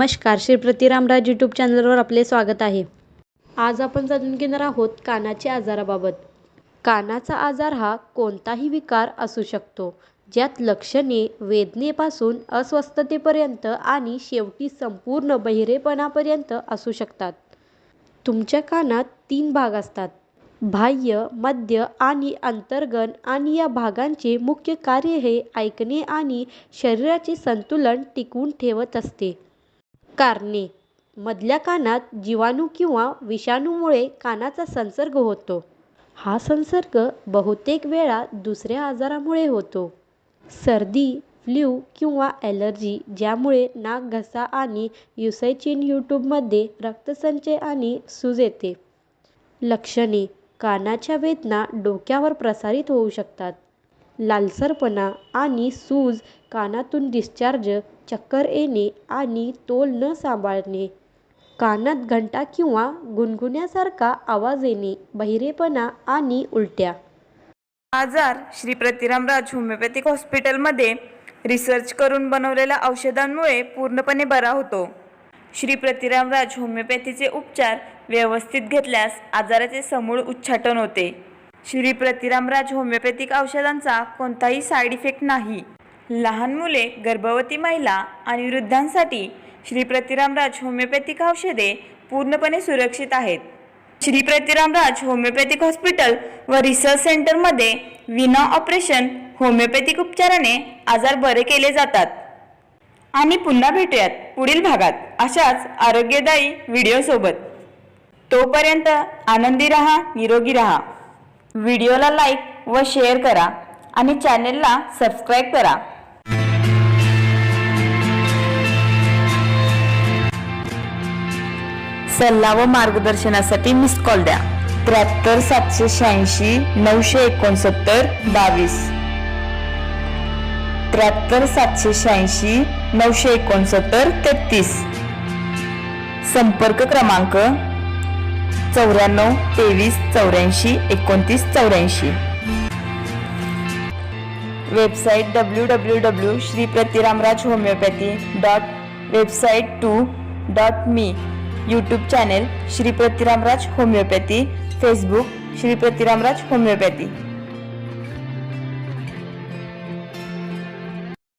नमस्कार. श्री प्रतिरामराज यूट्यूब चॅनलवर आपले स्वागत आहे. आज आपण जाणून घेणार आहोत कानाच्या आजाराबाबत. कानाचा आजार हा कोणताही विकार असू शकतो ज्यात लक्षणे वेदनेपासून अस्वस्थतेपर्यंत आणि शेवटी संपूर्ण बहिरेपणापर्यंत असू शकतात. तुमच्या कानात तीन भाग असतात. बाह्य मध्य आणि अंतर्गण आणि या भागांचे मुख्य कार्य हे ऐकणे आणि शरीराचे संतुलन टिकवून ठेवत असते. कारणे. मधल्या कानात जीवाणू किंवा विषाणूमुळे कानाचा संसर्ग होतो. हा संसर्ग बहुतेक वेळा दुसऱ्या आजारामुळे होतो. सर्दी फ्ल्यू किंवा ॲलर्जी ज्यामुळे नाक घसा आणि युसैचिन यूट्यूबमध्ये रक्तसंचय आणि सूज येते. लक्षणे. कानाच्या वेदना डोक्यावर प्रसारित होऊ शकतात. लालसरपणा आणि सूज कानातून डिस्चार्ज चक्कर येणे आणि तोल न सांभाळणे कानात घंटा किंवा गुणगुण्यासारखा आवाज येणे बहिरेपणा आणि उलट्या. आजार श्री प्रतिरामराज होमिओपॅथिक हॉस्पिटलमध्ये रिसर्च करून बनवलेल्या औषधांमुळे पूर्णपणे बरा होतो. श्री प्रतिरामराज होमिओपॅथीचे उपचार व्यवस्थित घेतल्यास आजाराचे समूळ उच्चाटन होते. श्री प्रतिरामराज होमिओपॅथिक औषधांचा कोणताही साईड इफेक्ट नाही. लहान मुले गर्भवती महिला आणि वृद्धांसाठी श्री प्रतिरामराज होमिओपॅथिक औषधे पूर्णपणे सुरक्षित आहेत. श्री प्रतिरामराज होमिओपॅथिक हॉस्पिटल व रिसर्च सेंटरमध्ये विना ऑपरेशन होमिओपॅथिक उपचाराने आजार बरे केले जातात. आणि पुन्हा भेटूयात पुढील भागात अशाच आरोग्यदायी व्हिडिओसोबत तोपर्यंत आनंदी रहा निरोगी रहा. व्हिडिओला लाईक व शेअर करा आणि चॅनेलला सबस्क्राईब करा. सल्ला व मार्गदर्शनासाठी मिस कॉल द्या. त्र्याहत्तर सातशे शहाऐंशी नऊशे एकोणसत्तर बावीस. त्र्याहत्तर सातशे शहाऐंशी नऊशे एकोणसत्तर तेहतीस. संपर्क क्रमांक चौऱ्याण्णव तेवीस चौऱ्याऐंशी एकोणतीस चौऱ्याऐंशी. Website W W W Shri Pratiramraj homeopathy dot website two dot me. YouTube channel Shri Pratiramraj homeopathy Facebook Shri Pratiramraj homeopathy